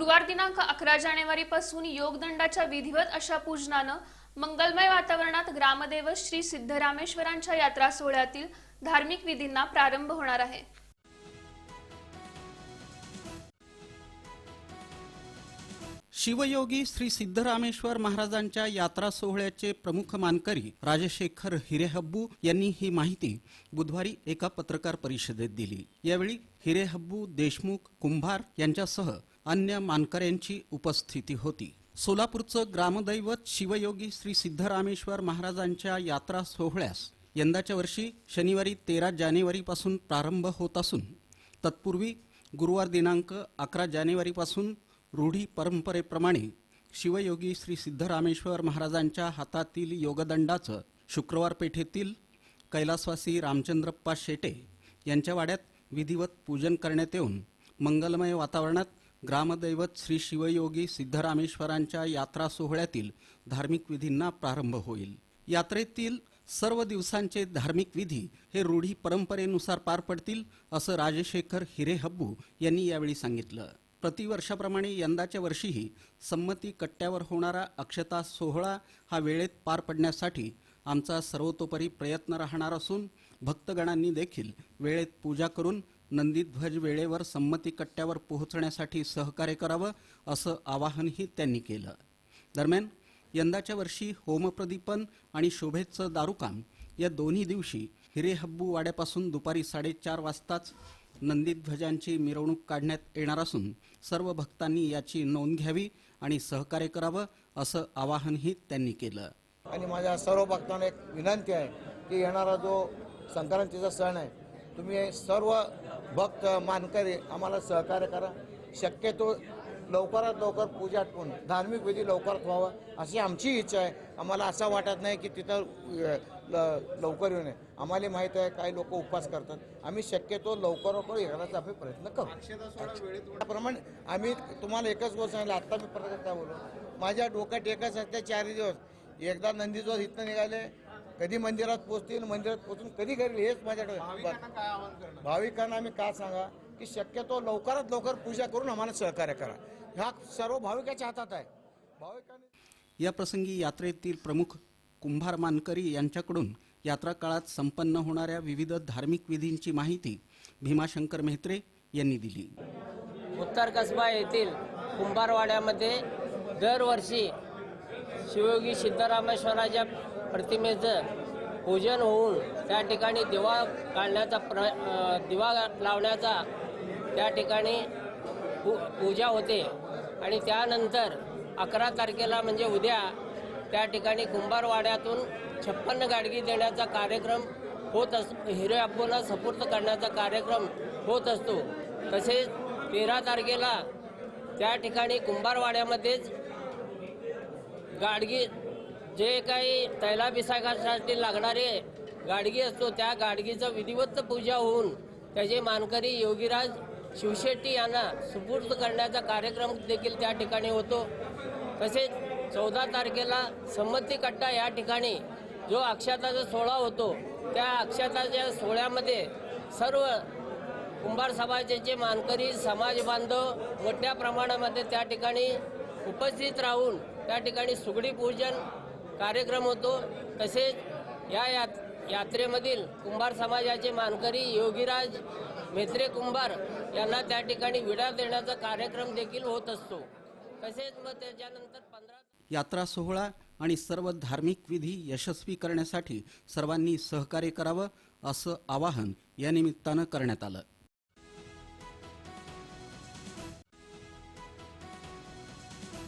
गुरुवार दिनांक अकरा जानेवारी पासून योगदंडाच्या विधिवत अशा पूजनानं मंगलमय वातावरणात ग्रामदेव श्री सिद्धरामेश्वरांच्या यात्रा सोहळ्यातील धार्मिक विधींना प्रारंभ होणार आहे. शिवयोगी श्री सिद्धरामेश्वर महाराजांच्या यात्रा सोहळ्याचे प्रमुख मानकरी राजशेखर हिरेहब्बू यांनी ही माहिती बुधवारी एका पत्रकार परिषदेत दिली. यावेळी हिरेहब्बू देशमुख कुंभार यांच्यासह अन्य मानकऱ्यांची उपस्थिती होती. सोलापूरचं ग्रामदैवत शिवयोगी श्री सिद्धरामेश्वर महाराजांच्या यात्रा सोहळ्यास यंदाच्या वर्षी शनिवारी तेरा जानेवारीपासून प्रारंभ होत असून तत्पूर्वी गुरुवार दिनांक अकरा जानेवारीपासून रूढी परंपरेप्रमाणे शिवयोगी श्री सिद्धरामेश्वर महाराजांच्या हातातील योगदंडाचं शुक्रवार पेठेतील कैलासवासी रामचंद्रप्पा शेटे यांच्या वाड्यात विधिवत पूजन करण्यात येऊन मंगलमय वातावरणात ग्रामदैवत श्री शिवयोगी सिद्धरामेश्वरांच्या यात्रा सोहळ्यातील धार्मिक विधींना प्रारंभ होईल. यात्रेतील सर्व दिवसांचे धार्मिक विधी हे रूढी परंपरेनुसार पार पडतील असं राजशेखर हिरे हब्बू यांनी यावेळी सांगितलं. प्रतिवर्षाप्रमाणे यंदाच्या वर्षीही संमती कट्ट्यावर होणारा अक्षता सोहळा हा वेळेत पार पडण्यासाठी आमचा सर्वतोपरी प्रयत्न राहणार असून भक्तगणांनी देखील वेळेत पूजा करून नंदीध्वज वेळेवर संमती कट्ट्यावर पोहोचण्यासाठी सहकार्य करावं असं आवाहनही त्यांनी केलं. दरम्यान यंदाच्या वर्षी होमप्रदीपन आणि शोभेचं दारुकाम या दोन्ही दिवशी हिरेहब्बू वाड्यापासून दुपारी साडेचार वाजताच नंदीध्वजांची मिरवणूक काढण्यात येणार असून सर्व भक्तांनी याची नोंद घ्यावी आणि सहकार्य करावं असं आवाहनही त्यांनी केलं. आणि माझ्या सर्व भक्तांना एक विनंती आहे की येणारा जो संक्रांतीचा सण आहे तुम्ही सर्व भक्त मानकरी आम्हाला सहकार्य करा. शक्यतो लवकरात लवकर पूजा आटपून धार्मिक विधी लवकरात व्हावं अशी आमची इच्छा आहे. आम्हाला असं वाटत नाही की तिथं लवकर येऊ नये. आम्हाला माहीत आहे काही लोक उपवास करतात. आम्ही शक्यतो लवकर लवकर येण्याचा आम्ही प्रयत्न करू. त्याप्रमाणे आम्ही तुम्हाला एकच गोष्ट सांगितलं आत्ता मी परत एकदा बोलू माझ्या डोक्यात एकच असते चारही दिवस. एकदा नंदीजोस इथनं निघाले कधी मंदिरात पोचतील मंदिरात पोचून कधी घरी हेच माझ्या डोक्यात. भाविकांना आम्ही का सांगा? की शक्यतो लवकरात लवकर पूजा करून आम्हाला सहकार्य करा. ह्या सर्व भाविकाच्या हातात आहे. भाविकांनी या प्रसंगी यात्रेतील प्रमुख कुंभार मानकरी यांच्याकडून यात्रा काळात संपन्न होणाऱ्या विविध धार्मिक विधींची माहिती भीमाशंकर मेहत्रे यांनी दिली. उत्तर कसबा येथील कुंभारवाड्यामध्ये दरवर्षी शिवयोगी सिद्धरामेश्वराच्या प्रतिमेचं पूजन होऊन त्या ठिकाणी दिवा काढण्याचा प्र दिवा लावण्याचा त्या ठिकाणी पू पूजा होते. आणि त्यानंतर अकरा तारखेला म्हणजे उद्या त्या ठिकाणी कुंभारवाड्यातून छप्पन्न गाडगी देण्याचा कार्यक्रम होत अस हिरे अप्पूला सपूर्त करण्याचा कार्यक्रम होत असतो. तसेच तेरा तारखेला त्या ठिकाणी कुंभारवाड्यामध्येच गाडगी जे काही तैलाभिषेकासाठी लागणारे गाडगी असतो त्या गाडगीचं विधिवत पूजा होऊन त्याचे मानकरी योगीराज शिवशेट्टी यांना सुपूर्द करण्याचा कार्यक्रम देखील त्या ठिकाणी होतो. तसेच चौदा तारखेला संमती कट्टा या ठिकाणी जो अक्षताचा सोहळा होतो त्या अक्षताच्या सोहळ्यामध्ये सर्व कुंभार समाजाचे मानकरी समाज बांधव मोठ्या प्रमाणामध्ये त्या ठिकाणी उपस्थित राहून त्या ठिकाणी सुगडी पूजन कार्यक्रम होतो. तसेच या यात यात्रेमधील कुंभार समाजाचे मानकरी योगीराज मेत्रे कुंभार यांना त्या ठिकाणी विडा देण्याचा कार्यक्रम देखील होत असतो. तसेच मग त्याच्यानंतर पंधरा यात्रा सोहळा आणि सर्व धार्मिक विधी यशस्वी करण्यासाठी सर्वांनी सहकार्य करावं असं आवाहन या निमित्तानं करण्यात आलं.